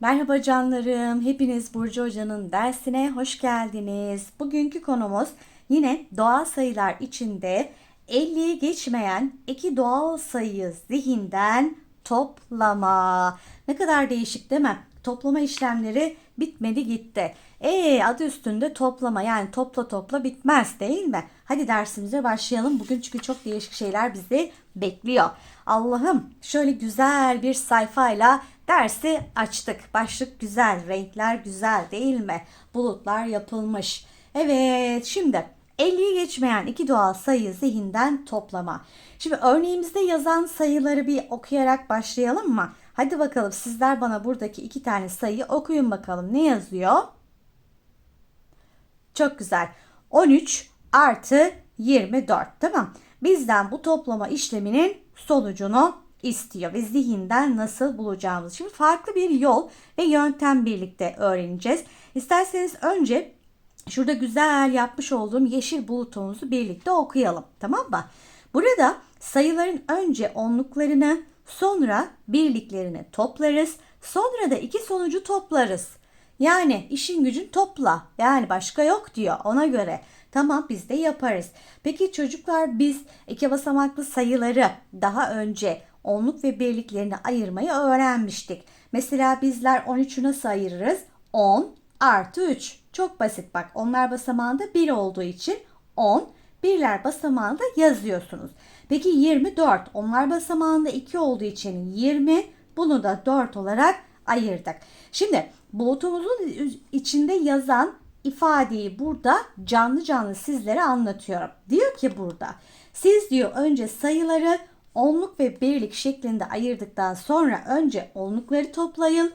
Merhaba canlarım. Hepiniz Burcu Hoca'nın dersine hoş geldiniz. Bugünkü konumuz yine doğal sayılar içinde 50'yi geçmeyen iki doğal sayıyı zihinden toplama. Ne kadar değişik değil mi? Toplama işlemleri bitmedi gitti. E adı üstünde toplama yani topla topla bitmez değil mi? Hadi dersimize başlayalım. Bugün çünkü çok değişik şeyler bizi bekliyor. Allah'ım şöyle güzel bir sayfayla dersi açtık. Başlık güzel, renkler güzel değil mi? Bulutlar yapılmış. Evet şimdi 50'yi geçmeyen iki doğal sayı zihinden toplama. Şimdi örneğimizde yazan sayıları bir okuyarak başlayalım mı? Hadi bakalım sizler bana buradaki iki tane sayıyı okuyun bakalım. Ne yazıyor? Çok güzel. 13 artı 24 tamam. Bizden bu toplama işleminin sonucunu istiyor ve zihinden nasıl bulacağımız. Şimdi farklı bir yol ve yöntem birlikte öğreneceğiz. İsterseniz önce şurada güzel yapmış olduğum yeşil bulutumuzu birlikte okuyalım. Tamam mı? Burada sayıların önce onluklarını sonra birliklerini toplarız. Sonra da iki sonucu toplarız. Yani işin gücün topla. Yani başka yok diyor ona göre. Tamam biz de yaparız. Peki çocuklar biz iki basamaklı sayıları daha önce onluk ve birliklerini ayırmayı öğrenmiştik. Mesela bizler 13'ü nasıl ayırırız? 10 artı 3. Çok basit bak. Onlar basamağında 1 olduğu için 10. Birler basamağında yazıyorsunuz. Peki 24. Onlar basamağında 2 olduğu için 20. Bunu da 4 olarak ayırdık. Şimdi bulutumuzun içinde yazan ifadeyi burada canlı canlı sizlere anlatıyorum. Diyor ki burada siz diyor önce sayıları onluk ve birlik şeklinde ayırdıktan sonra önce onlukları toplayın.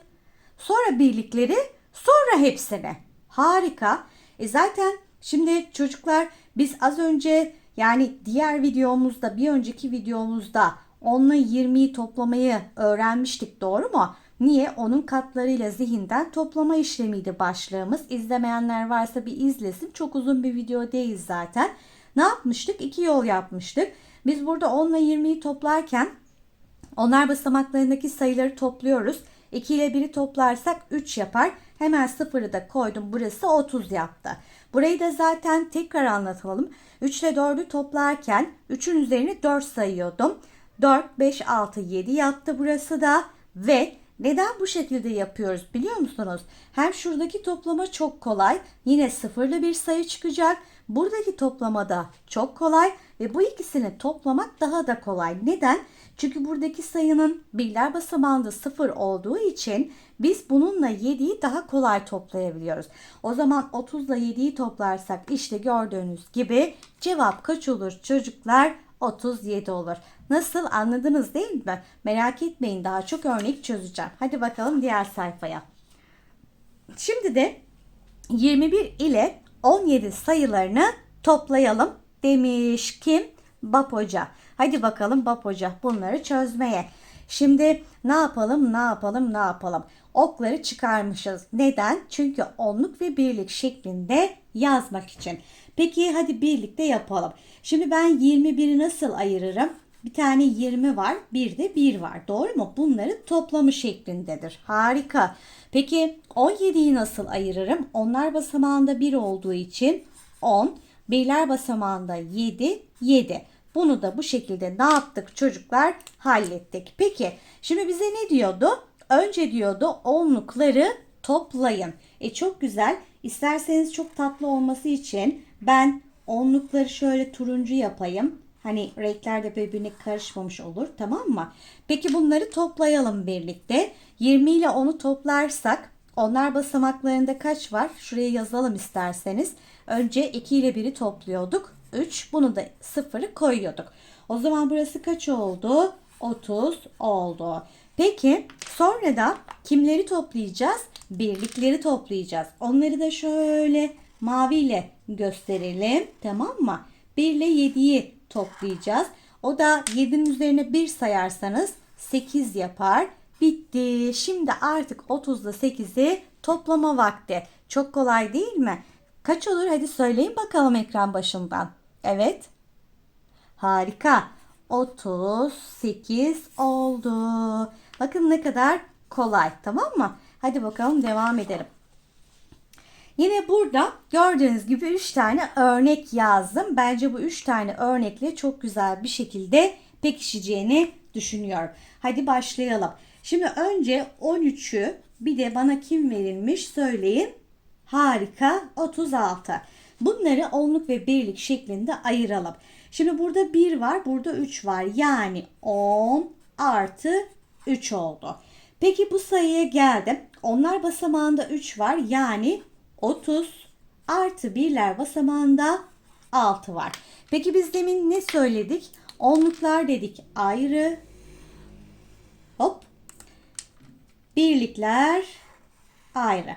Sonra birlikleri sonra hepsini. Harika. E zaten şimdi çocuklar biz az önce yani diğer videomuzda bir önceki videomuzda 10 ile 20'yi toplamayı öğrenmiştik doğru mu? Niye? Onun katlarıyla zihinden toplama işlemiydi başlığımız. İzlemeyenler varsa bir izlesin. Çok uzun bir video değil zaten. Ne yapmıştık? İki yol yapmıştık. Biz burada 10 ile 20'yi toplarken onlar basamaklarındaki sayıları topluyoruz. 2 ile 1'i toplarsak 3 yapar. Hemen sıfırı da koydum. Burası 30 yaptı. Burayı da zaten tekrar anlatalım. 3 ile 4'ü toplarken 3'ün üzerine 4 sayıyordum. 4, 5, 6, 7 yaptı burası da ve neden bu şekilde yapıyoruz biliyor musunuz? Hem şuradaki toplama çok kolay. Yine sıfırlı bir sayı çıkacak. Buradaki toplamada çok kolay ve bu ikisini toplamak daha da kolay. Neden? Çünkü buradaki sayının birler basamağında sıfır olduğu için biz bununla 7'yi daha kolay toplayabiliyoruz. O zaman 30 ile 7'yi toplarsak işte gördüğünüz gibi cevap kaç olur çocuklar? 37 olur. Nasıl anladınız değil mi? Merak etmeyin daha çok örnek çözeceğim. Hadi bakalım diğer sayfaya. Şimdi de 21 ile 17 sayılarını toplayalım demiş. Kim? Bap Hoca. Hadi bakalım Bap Hoca bunları çözmeye. Şimdi ne yapalım ne yapalım ne yapalım. Okları çıkarmışız. Neden? Çünkü onluk ve birlik şeklinde yazmak için. Peki hadi birlikte yapalım. Şimdi ben 21'i nasıl ayırırım? Bir tane 20 var, bir de 1 var. Doğru mu? Bunları toplamı şeklindedir. Harika. Peki 17'yi nasıl ayırırım? Onlar basamağında 1 olduğu için 10, birler basamağında 7, 7. Bunu da bu şekilde ne yaptık çocuklar? Hallettik. Peki şimdi bize ne diyordu? Önce diyordu onlukları toplayın. E çok güzel. İsterseniz çok tatlı olması için ben onlukları şöyle turuncu yapayım. Hani renkler de birbirine karışmamış olur tamam mı? Peki bunları toplayalım birlikte. 20 ile 10'u toplarsak onlar basamaklarında kaç var? Şuraya yazalım isterseniz. Önce 2 ile 1'i topluyorduk. 3 bunu da 0'ı koyuyorduk. O zaman burası kaç oldu? 30 oldu. Peki sonra da kimleri toplayacağız? Birlikleri toplayacağız. Onları da şöyle maviyle gösterelim. Tamam mı? 1 ile 7'yi toplayacağız. O da 7'nin üzerine 1 sayarsanız 8 yapar. Bitti. Şimdi artık 30 ile 8'i toplama vakti. Çok kolay değil mi? Kaç olur? Hadi söyleyin bakalım ekran başından. Evet. Harika. 38 oldu. Bakın ne kadar kolay. Tamam mı? Hadi bakalım devam edelim. Yine burada gördüğünüz gibi 3 tane örnek yazdım. Bence bu 3 tane örnekle çok güzel bir şekilde pekişeceğini düşünüyorum. Hadi başlayalım. Şimdi önce 13'ü bir de bana kim verilmiş söyleyin. Harika 36. Bunları onluk ve birlik şeklinde ayıralım. Şimdi burada 1 var, burada 3 var. Yani 10 artı 3 oldu. Peki bu sayıya geldim. Onlar basamağında 3 var. Yani 30 artı birler basamağında 6 var. Peki biz demin ne söyledik? Onluklar dedik ayrı. Hop. Birlikler ayrı.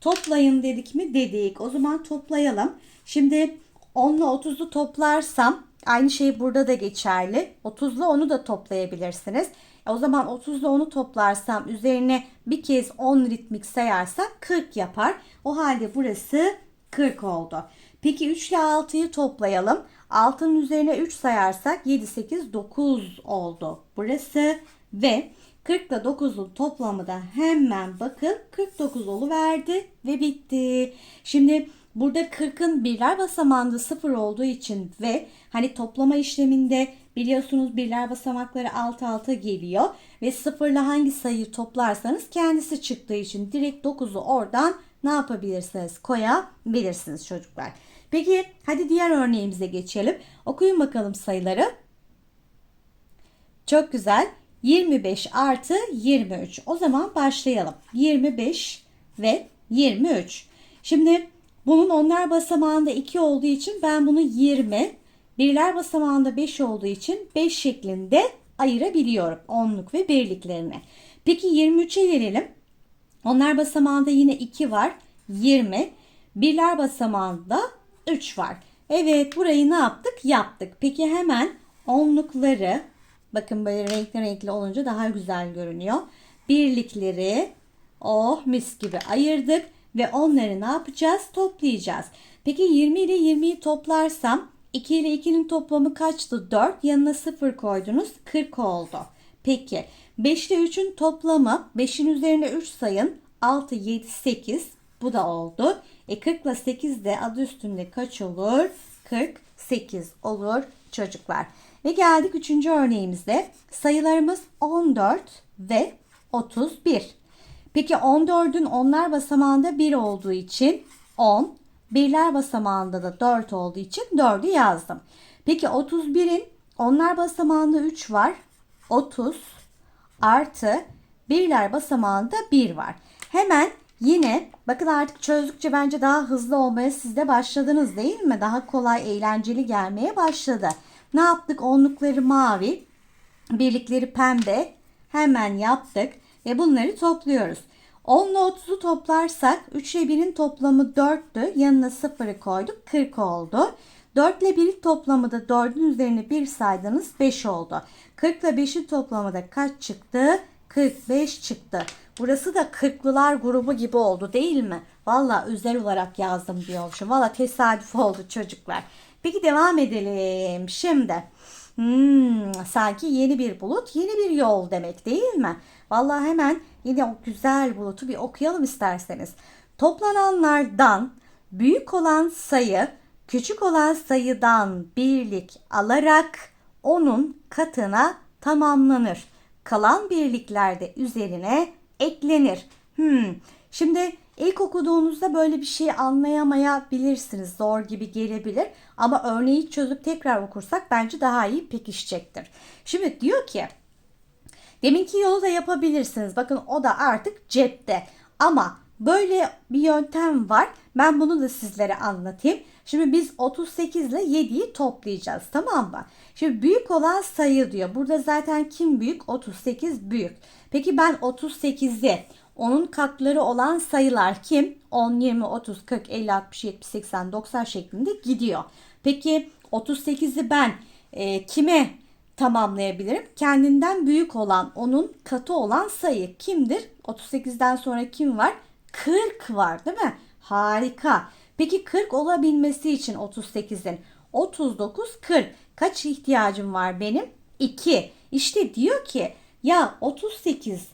Toplayın dedik mi? Dedik. O zaman toplayalım. Şimdi 10 ile 30'u toplarsam aynı şey burada da geçerli. 30 ile 10'u da toplayabilirsiniz. O zaman 30 ile 10'u toplarsam üzerine bir kez 10 ritmik sayarsak 40 yapar. O halde burası 40 oldu. Peki 3 ile 6'yı toplayalım. 6'nın üzerine 3 sayarsak 7, 8, 9 oldu. Burası ve 40 ile 9'un toplamı da hemen bakın 49 oluverdi ve bitti. Şimdi burada 40'ın birler basamağında 0 olduğu için ve hani toplama işleminde biliyorsunuz birler basamakları alt alta geliyor ve 0 ile hangi sayıyı toplarsanız kendisi çıktığı için direkt 9'u oradan ne yapabilirsiniz? Koyabilirsiniz çocuklar. Peki hadi diğer örneğimize geçelim. Okuyun bakalım sayıları. Çok güzel. 25 artı 23. O zaman başlayalım. 25 ve 23. Şimdi bunun onlar basamağında 2 olduğu için ben bunu 20, birler basamağında 5 olduğu için 5 şeklinde ayırabiliyorum onluk ve birliklerini. Peki 23'e gelelim. Onlar basamağında yine 2 var. 20. Birler basamağında 3 var. Evet burayı ne yaptık? Yaptık. Peki hemen onlukları bakın böyle renkli renkli olunca daha güzel görünüyor. Birlikleri oh mis gibi ayırdık ve onları ne yapacağız? Toplayacağız. Peki 20 ile 20'yi toplarsam 2 ile 2'nin toplamı kaçtı? 4. Yanına 0 koydunuz. 40 oldu. Peki 5 ile 3'ün toplamı 5'in üzerine 3 sayın. 6, 7, 8 bu da oldu. E 40 ile 8 de adı üstünde kaç olur? 48 olur çocuklar. Ve geldik 3. örneğimizde. Sayılarımız 14 ve 31. Peki 14'ün onlar basamağında 1 olduğu için 10, birler basamağında da 4 olduğu için 4'ü yazdım. Peki 31'in onlar basamağında 3 var. 30 artı birler basamağında 1 var. Hemen yine bakın artık çözdükçe bence daha hızlı olmaya siz de başladınız değil mi? Daha kolay eğlenceli gelmeye başladı. Ne yaptık? Onlukları mavi, birlikleri pembe hemen yaptık ve bunları topluyoruz. 10 ile 30'u toplarsak 3 ile 1'in toplamı 4'tü. Yanına 0'ı koyduk 40 oldu. 4 ile 1'in toplamı da 4'ün üzerine 1 saydınız 5 oldu. 40 ile 5'in toplamı da kaç çıktı? 45 çıktı. Burası da 40'lılar grubu gibi oldu değil mi? Valla özel olarak yazdım diyormuşum. Valla tesadüf oldu çocuklar. Peki devam edelim. Şimdi hmm, sanki yeni bir bulut yeni bir yol demek değil mi? Valla hemen yine o güzel bulutu bir okuyalım isterseniz. Toplananlardan büyük olan sayı küçük olan sayıdan birlik alarak onun katına tamamlanır. Kalan birliklerde üzerine eklenir. Hmm. Şimdi ilk okuduğunuzda böyle bir şey anlayamayabilirsiniz. Zor gibi gelebilir. Ama örneği çözüp tekrar okursak bence daha iyi pekişecektir. Şimdi diyor ki Deminki yolu da yapabilirsiniz. Bakın o da artık cepte. Ama böyle bir yöntem var. Ben bunu da sizlere anlatayım. Şimdi biz 38 ile 7'yi toplayacağız. Tamam mı? Şimdi büyük olan sayı diyor. Burada zaten kim büyük? 38 büyük. Peki ben 38'i onun katları olan sayılar kim? 10, 20, 30, 40, 50, 60, 70, 80, 90 şeklinde gidiyor. Peki 38'i ben e, kime tamamlayabilirim. Kendinden büyük olan, onun katı olan sayı kimdir? 38'den sonra kim var? 40 var değil mi? Harika. Peki 40 olabilmesi için 38'in 39 40 kaç ihtiyacım var benim? 2. İşte diyor ki ya 38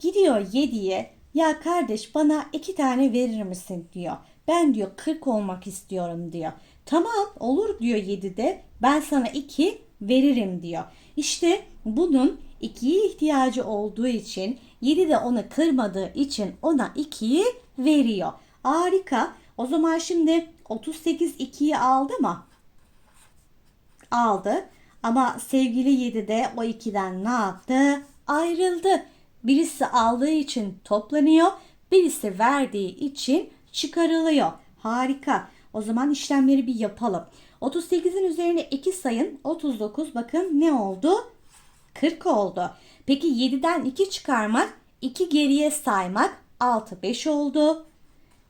gidiyor 7'ye Ya kardeş bana iki tane verir misin diyor. Ben diyor 40 olmak istiyorum diyor. Tamam olur diyor 7'de. Ben sana 2 veririm diyor. İşte bunun 2'ye ihtiyacı olduğu için 7 de onu kırmadığı için ona 2'yi veriyor. Harika. O zaman şimdi 38 2'yi aldı mı? Aldı. Ama sevgili 7 de o 2'den ne yaptı? Ayrıldı. Birisi aldığı için toplanıyor. Birisi verdiği için çıkarılıyor. Harika. O zaman işlemleri bir yapalım. 38'in üzerine 2 sayın. 39 bakın ne oldu? 40 oldu. Peki 7'den 2 çıkarmak, 2 geriye saymak 6 5 oldu.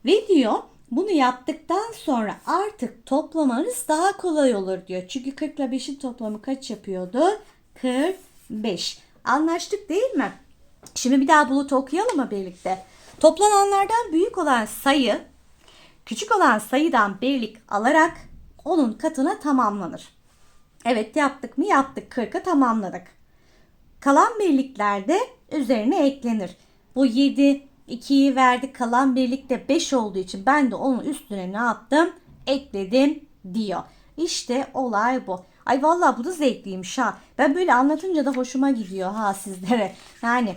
Ve diyor bunu yaptıktan sonra artık toplamanız daha kolay olur diyor. Çünkü 40 ile 5'in toplamı kaç yapıyordu? 45. Anlaştık değil mi? Şimdi bir daha bulut okuyalım mı birlikte? Toplananlardan büyük olan sayı küçük olan sayıdan birlik alarak onun katına tamamlanır. Evet yaptık mı? Yaptık. 40'ı tamamladık. Kalan birlikler de üzerine eklenir. Bu 7, 2'yi verdik. Kalan birlik de 5 olduğu için ben de onun üstüne ne yaptım? Ekledim diyor. İşte olay bu. Ay vallahi bu da zevkliymiş ha. Ben böyle anlatınca da hoşuma gidiyor ha sizlere. Yani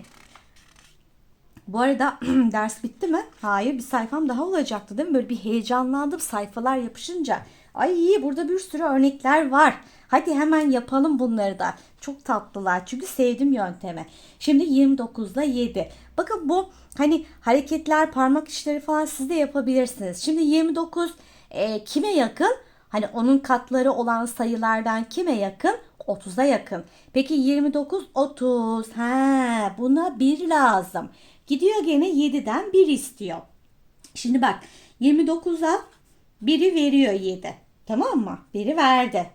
bu arada ders bitti mi? Hayır bir sayfam daha olacaktı değil mi? Böyle bir heyecanlandım sayfalar yapışınca. Ay iyi burada bir sürü örnekler var. Hadi hemen yapalım bunları da. Çok tatlılar çünkü sevdim yöntemi. Şimdi 29'da 7. Bakın bu hani hareketler parmak işleri falan siz de yapabilirsiniz. Şimdi 29 e, kime yakın? Hani onun katları olan sayılardan kime yakın? 30'a yakın. Peki 29 30. Ha, buna 1 lazım. Gidiyor gene 7'den 1 istiyor. Şimdi bak 29'a 1'i veriyor 7. Tamam mı? 1'i verdi.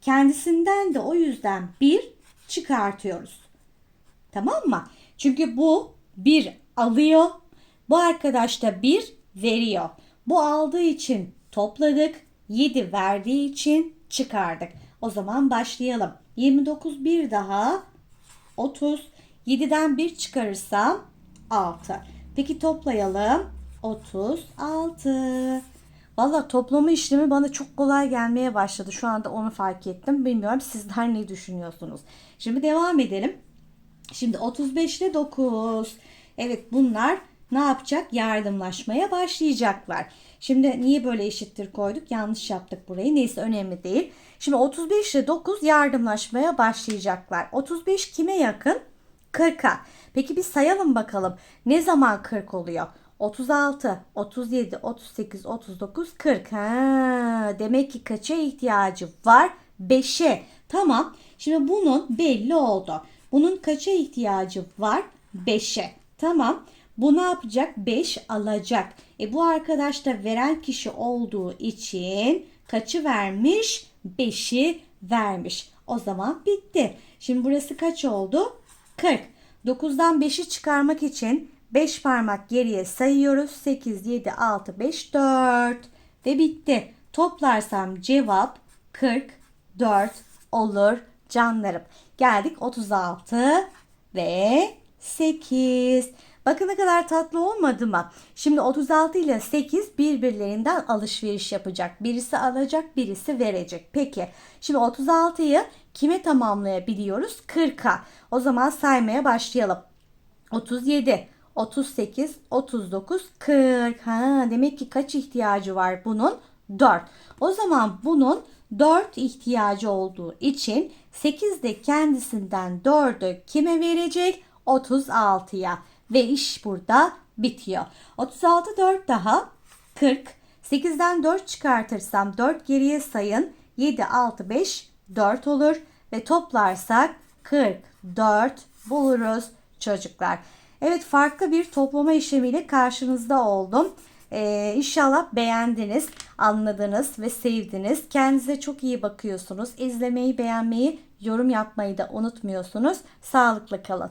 Kendisinden de o yüzden 1 çıkartıyoruz. Tamam mı? Çünkü bu 1 alıyor. Bu arkadaş da 1 veriyor. Bu aldığı için topladık. 7 verdiği için çıkardık. O zaman başlayalım. 29 bir daha 30. 7'den 1 çıkarırsam 6. Peki toplayalım. 36. Valla toplama işlemi bana çok kolay gelmeye başladı. Şu anda onu fark ettim. Bilmiyorum sizler ne düşünüyorsunuz. Şimdi devam edelim. Şimdi 35 ile 9. Evet bunlar ne yapacak? Yardımlaşmaya başlayacaklar. Şimdi niye böyle eşittir koyduk? Yanlış yaptık burayı. Neyse önemli değil. Şimdi 35 ile 9 yardımlaşmaya başlayacaklar. 35 kime yakın? 40'a. Peki bir sayalım bakalım. Ne zaman 40 oluyor? 36, 37, 38, 39, 40. Ha, demek ki kaça ihtiyacı var? 5'e. Tamam. Şimdi bunun belli oldu. Bunun kaça ihtiyacı var? 5'e. Tamam. Bu ne yapacak? 5 alacak. E bu arkadaş da veren kişi olduğu için kaçı vermiş? 5'i vermiş. O zaman bitti. Şimdi burası kaç oldu? 40. 9'dan 5'i çıkarmak için 5 parmak geriye sayıyoruz. 8, 7, 6, 5, 4 ve bitti. Toplarsam cevap 44 olur canlarım. Geldik 36 ve 8. Bakın ne kadar tatlı olmadı mı? Şimdi 36 ile 8 birbirlerinden alışveriş yapacak. Birisi alacak, birisi verecek. Peki. Şimdi 36'yı kime tamamlayabiliyoruz? 40'a. O zaman saymaya başlayalım. 37, 38, 39, 40. Ha, demek ki kaç ihtiyacı var bunun? 4. O zaman bunun 4 ihtiyacı olduğu için 8 de kendisinden 4'ü kime verecek? 36'ya. Ve iş burada bitiyor. 36 4 daha 40. 8'den 4 çıkartırsam 4 geriye sayın. 7 6 5 4 olur ve toplarsak 44 buluruz çocuklar. Evet farklı bir toplama işlemiyle karşınızda oldum. Ee, inşallah beğendiniz, anladınız ve sevdiniz. Kendinize çok iyi bakıyorsunuz. İzlemeyi, beğenmeyi, yorum yapmayı da unutmuyorsunuz. Sağlıklı kalın.